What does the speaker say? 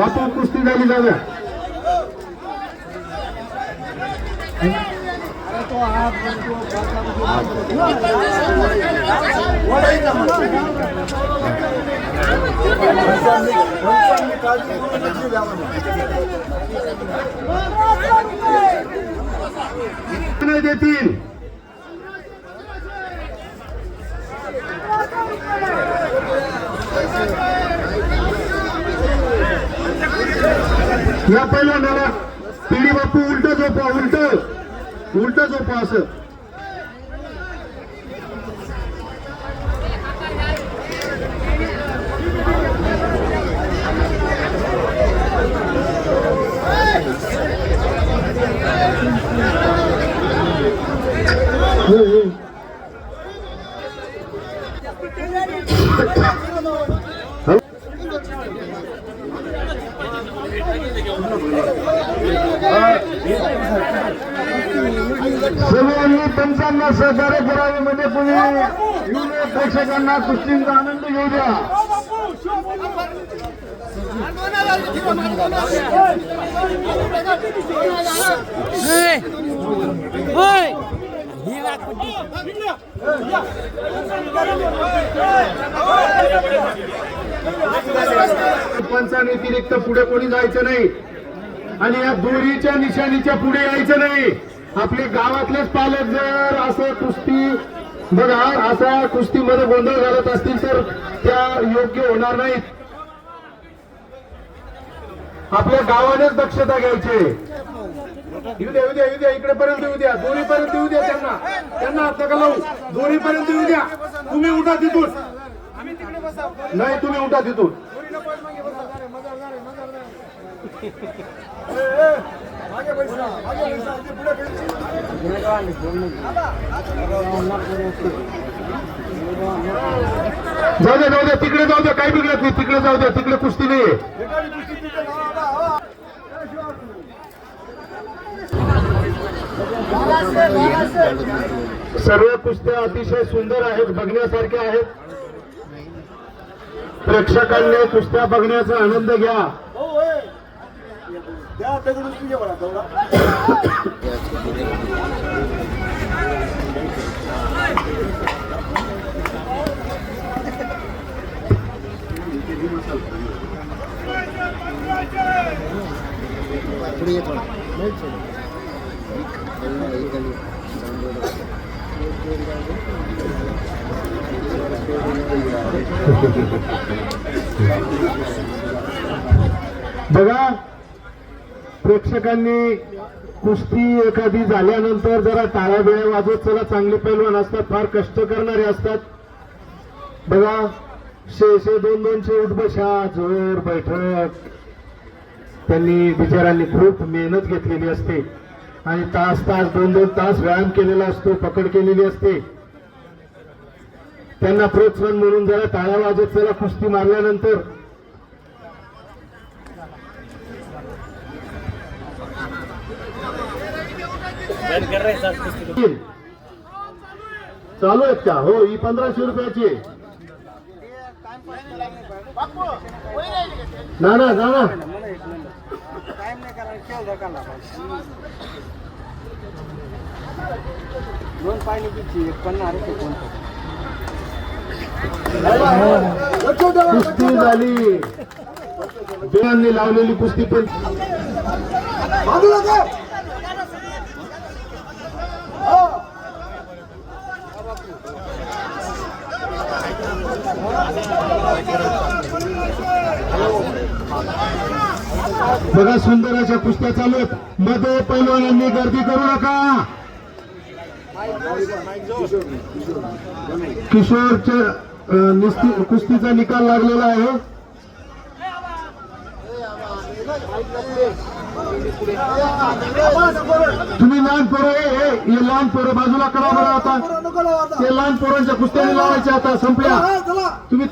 बापू कुस्ती झाली जाऊया नाही देतील या पहिल्यांदाला पिढी बापू उलट झोपा उलट. उलट झोपा असं हो, हो. हो. सर्वांनी पंचांना सहकार्य करावे म्हणजे तुम्ही येऊन प्रेक्षकांना कुस्तींचा आनंद घेऊ द्या. होय पंचांव्यतिरिक्त पुढे कोणी जायचं नाही. आणि या दोरीच्या निशाणीच्या पुढे यायचं नाही. आपले गावातलेच पालक जर असं कुस्ती बघा असा कुस्तीमध्ये गोंधळ घालत असतील तर त्या योग्य होणार नाहीत. आपल्या गावानेच दक्षता घ्यायची. येऊ द्या येऊ द्या येऊ द्या इकडे पर्यंत येऊ द्या दोरीपर्यंत येऊ द्या त्यांना. त्यांना हात नका लावू. दोरीपर्यंत येऊ द्या. तुम्ही उठा तिथून. नाही तुम्ही उठा तिथून. जाऊ द्या जाऊ द्या तिकडे जाऊ द्या काही बिघडत नाही तिकडे जाऊ द्या तिकडे कुस्ती नाही. सर्व कुस्त्या अतिशय सुंदर आहेत बघण्यासारख्या आहेत. प्रेक्षकांनी कुस्त्या बघण्याचा आनंद घ्या. त्याकडून तुझ्या बरा तेवढा पुढे येतो बघा प्रेक्षकांनी कुस्ती एखादी झाल्यानंतर जरा टाळ्या बिळ्या वाजवत चला चांगले पैलवान असतात फार कष्ट करणारे असतात. बघा शे शे दोन दोनशे उठ बशा जोर बैठक. त्यांनी बिचारांनी खूप मेहनत घेतलेली असते. आणि तास तास दोन दोन तास व्यायाम केलेला असतो पकड केलेली असते. त्यांना प्रोत्साहन म्हणून जरा टाळ्या वाजत चला कुस्ती मारल्यानंतर. चालू आहेत का? हो ही पंधराशे रुपयाची आहे. ना ना जा ना. दोन पाणी किती पन्नास कोण कुस्ती झाली. बिरांनी लावलेली कुस्ती पण. बघा सुंदर अशा कुस्त्या चालू आहेत. मध्ये पैलवानांनी गर्दी करू नका. किशोरच्या निस्ती- कुस्तीचा निकाल लागलेला आहे. तुम्ही लहान पोरं हे लहान पोरं बाजूला करा बरं आता. ते लहान पोरांच्या कुस्त्याने लावायच्या आता संपल्या. तुम्ही